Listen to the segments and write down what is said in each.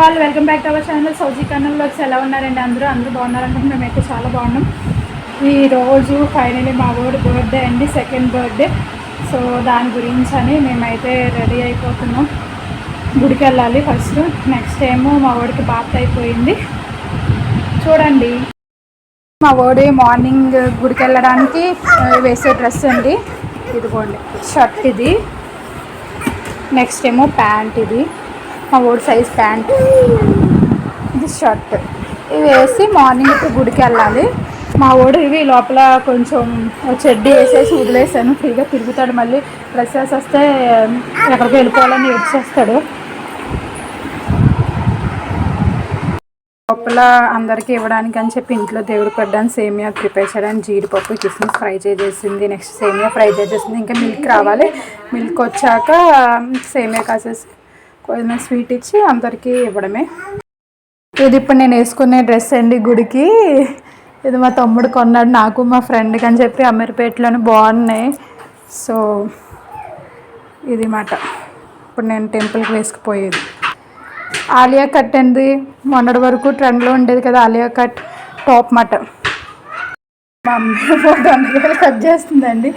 వాళ్ళు welcome back to our channel. సౌజీ ఛానల్లో వచ్చి ఎలా ఉన్నారండి అందరూ? అందరూ బాగున్నారంటే మేమైతే చాలా బాగున్నాం. ఈ రోజు ఫైనలీ మా వాడు బర్త్డే అండి సెకండ్ బర్త్డే సో దాని గురించి అని మేమైతే రెడీ అయిపోతున్నాం. గుడికి వెళ్ళాలి ఫస్ట్ నెక్స్ట్ ఏమో మా వాడికి బాత్ అయిపోయింది. చూడండి. మా వాడి మార్నింగ్ గుడికి వెళ్ళడానికి వేసే డ్రెస్ అండి. ఇదిగోండి షర్ట్ ఇది. నెక్స్ట్ ఏమో ప్యాంట్ ఇది. మా ఓడి సైజ్ ప్యాంట్ ఇది షర్ట్ ఇవి వేసి మార్నింగ్ ఇప్పుడు గుడికి వెళ్ళాలి. మా ఓడు ఇవి లోపల కొంచెం చెడ్డి వేసేసి వదిలేసాను. ఫ్రీగా తిరుగుతాడు మళ్ళీ. డ్రెస్సెస్ వస్తే ఎక్కడికి వెళ్ళిపోవాలని ఏడ్చేస్తాడు లోపల అందరికీ ఇవ్వడానికి అని చెప్పి ఇంట్లో దేవుడు పెట్టడానికి సేమియా ప్రిపేర్ చేయడానికి జీడిపప్పు కిస్మిస్ ఫ్రై చేసేసింది. నెక్స్ట్ సేమియా ఫ్రై చేసేసింది. ఇంకా మిల్క్ రావాలి. మిల్క్ వచ్చాక సేమియా కాసేసి కొంచెం స్వీట్ ఇచ్చి అందరికీ ఇవ్వడమే. ఇది ఇప్పుడు నేను వేసుకునే డ్రెస్ అండి గుడికి. ఇది మా తమ్ముడు కొన్నాడు నాకు మా ఫ్రెండ్కి అని చెప్పి అమీర్పేటలోనే బాగున్నాయి. సో ఇది మాట ఇప్పుడు నేను టెంపుల్కి వేసుకుపోయేది. ఆలియా కట్ అండి. మొన్నటి వరకు ట్రెండ్లో ఉండేది కదా ఆలియా కట్ టాప్ మాట. మా అమ్మ దొండకాయలు కట్ చేస్తుందండి.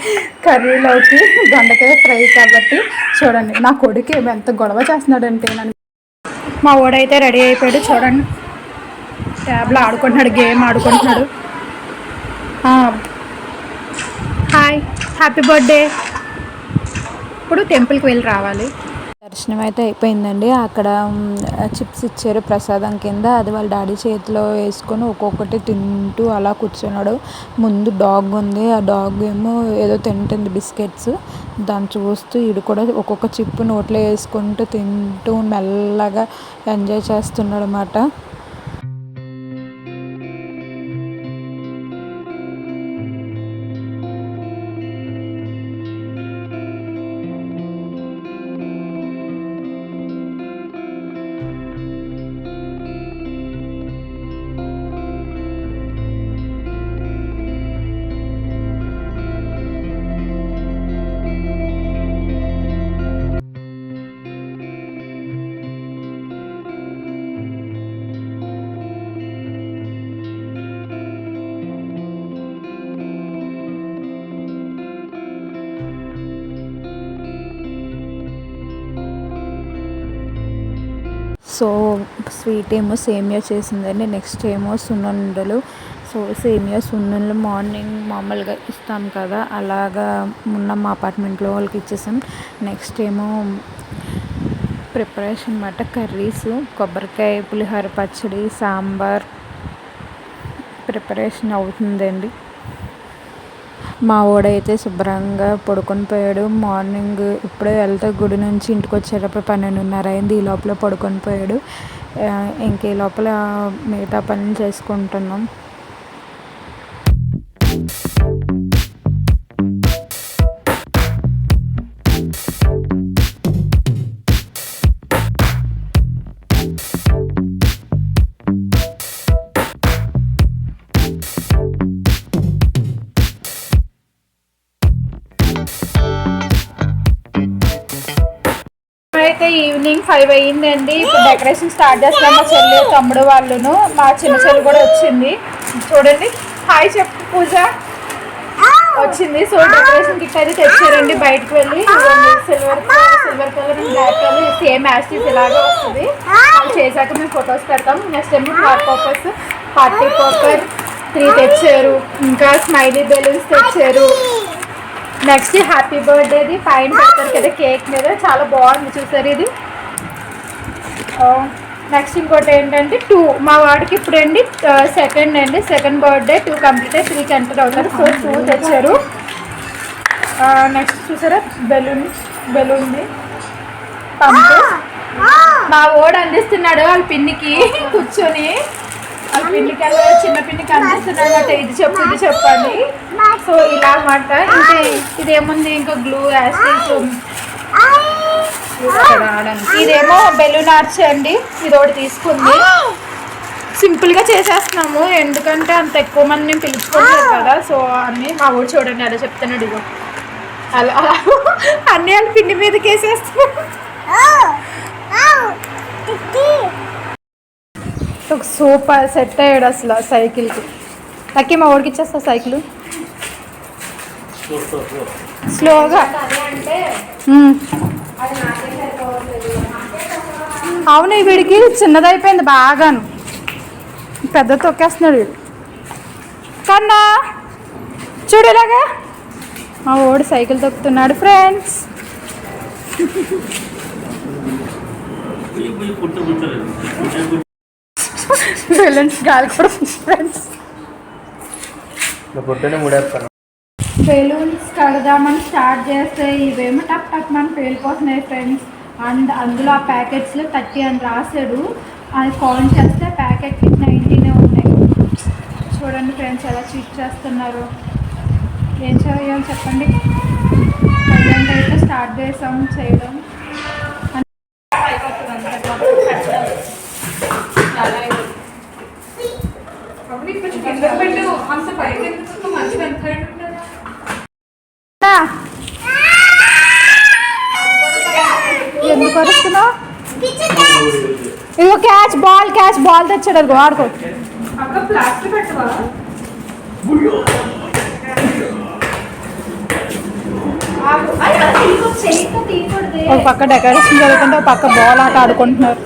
కర్రీలోకి దొండకాయ ఫ్రై కాబట్టి చూడండి నా కొడుకు ఎంత గొడవ చేస్తున్నాడంటే నన్ను. మా ఓడైతే రెడీ అయిపోయాడు చూడండి. ట్యాబ్లో ఆడుకుంటున్నాడు గేమ్ ఆడుకుంటున్నాడు. హాయ్ హ్యాపీ బర్త్డే ఇప్పుడు టెంపుల్కి వెళ్ళి రావాలి. దర్శనం అయితే అయిపోయిందండి. అక్కడ చిప్స్ ఇచ్చారు ప్రసాదం కింద. అది వాళ్ళ డాడీ చేతిలో వేసుకొని ఒక్కొక్కటి తింటూ అలా కూర్చున్నాడు. ముందు డాగ్ ఉంది. ఆ డాగ్ ఏమో ఏదో తింటుంది బిస్కెట్స్. దాన్ని చూస్తూ ఈడు కూడా ఒక్కొక్క చిప్ నోట్లో వేసుకుంటూ తింటూ మెల్లగా ఎంజాయ్ చేస్తున్నాడు అన్నమాట సో స్వీట్ ఏమో సేమియా చేసిందండి నెక్స్ట్ ఏమో సున్నుండలు. సో సేమియా సున్నుండలు మార్నింగ్ మామూలుగా ఇస్తాం కదా అలాగా ఉన్న మా అపార్ట్మెంట్లో వాళ్ళకి ఇచ్చేసాం. నెక్స్ట్ ఏమో ప్రిపరేషన్ అన్నమాట కర్రీస్ కొబ్బరికాయ పులిహోర పచ్చడి సాంబార్ ప్రిపరేషన్ అవుతుందండి. మా వాడైతే శుభ్రంగా పడుకొని పోయాడు. మార్నింగ్ ఇప్పుడే వెళ్తే గుడి నుంచి ఇంటికి వచ్చేటప్పుడు పన్నెండున్నర అయింది. ఈ లోపల పడుకొని పోయాడు. ఇంకే ఇంక ఈ లోపల మిగతా పనులు చేసుకుంటున్నాం. మార్నింగ్ ఫైవ్ అయ్యిందండి. ఇప్పుడు డెకరేషన్ స్టార్ట్ చేస్తున్నాం మా చెల్లి తమ్ముడు వాళ్ళును. మా చిన్న చెల్లి కూడా వచ్చింది. చూడండి. హాయ్ చెప్పు పూజ. వచ్చింది. సో డెకరేషన్ కిట్ అయితే తెచ్చారండి బయటకు వెళ్ళి. Silver silver colour black colour. Same యాస్టీస్ ఇలాగే వస్తుంది. అది చేశాక మేము ఫొటోస్ పెడతాం. నెక్స్ట్ ఏమో heart purpose party paper three తెచ్చారు. ఇంకా స్మైలీ బెలూన్స్ తెచ్చారు. నెక్స్ట్ హ్యాపీ బర్త్డేది. పైన పెడతారు కదా కేక్ మీద. చాలా బాగుంది. చూసారు ఇది? నెక్స్ట్ ఇంకోటి ఏంటంటే టూ మా వాడికి ఇప్పుడు అండి సెకండ్ అండి. సెకండ్ బర్త్డే టూ కంప్లీట్ అయ్యి త్రీకి ఎంటర్ అవుతారు సో టూ తెచ్చారు. నెక్స్ట్ చూసారా? బెలూన్ బెలూన్ది పంపు మా ఓడు అందిస్తున్నాడు వాళ్ళ పిన్నికి కూర్చొని. వాళ్ళ పిన్నికి చిన్న పిన్నికి అందిస్తున్నాడు అన్నమాట. ఇది చెప్పు ఇది చెప్పండి సో ఇలా అన్నమాట ఇంకా ఇదేముంది ఇంకా గ్లూ యాసిడ్స్ ఇదేమో బెలూన్ ఆర్చ్ అండి. ఇది ఒకటి తీసుకుంది. సింపుల్గా చేసేస్తున్నాము. ఎందుకంటే అంత ఎక్కువ మందిని పిలుచుకోలేదు కదా. సో అన్నీ మా ఊరు చూడండి అలా చెప్తున్నాడు ఇగో అలా అలా. అన్నీ వాళ్ళ పిండి మీదకి వేసేస్తున్నాడు ఒక సూపర్ సెట్ అయ్యాడు అసలు సైకిల్కి లక్కీ మా ఓడికి ఇచ్చేస్తా సైకిల్? స్లోగా. ఉమ్. అవును వీడికి చిన్నదైపోయింది బాగాను. పెద్ద తొక్కేస్తున్నాడు వీడు. కన్నా చూడు ఇలాగా. మా ఓడి సైకిల్ తొక్కుతున్నాడు ఫ్రెండ్స్. గాలి కూడా ఫ్రెండ్స్. బెలూన్స్ కడదామని స్టార్ట్ చేస్తే ఇవేమో టప్ టప్ అని పేలిపోతున్నాయి ఫ్రెండ్స్. అండ్ అందులో ఆ ప్యాకెట్స్లో థర్టీ అని రాశాడు. అది కౌంట్ చేస్తే ప్యాకెట్ నైన్టీనే ఉన్నాయి. చూడండి ఫ్రెండ్స్ ఎలా చీట్ చేస్తున్నారు. ఏం చేయాలి చెప్పండి. ప్రజెంట్ అయితే స్టార్ట్ చేసాం చేయడం ఆ. ఎందుకు వస్తున్నావు ఇదిగో క్యాచ్ బాల్ క్యాచ్ బాల్ తెచ్చాడు అది ఆడుకో. ఒక పక్క డెకరేషన్ జరుగుతుంటే ఒక పక్క బాల్ ఆట ఆడుకుంటున్నారు.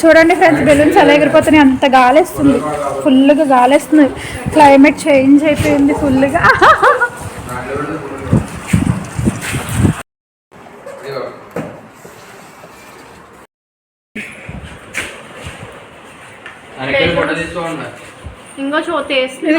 చూడండి ఫ్రెండ్స్ బెలూన్స్ ఎలా ఎగిరిపోతున్నాయి. అంత గాలేస్తుంది. ఫుల్గా గాలేస్తుంది. క్లైమేట్ చేంజ్ అయిపోయింది ఫుల్గా ఇంకో చూతేస్తుంది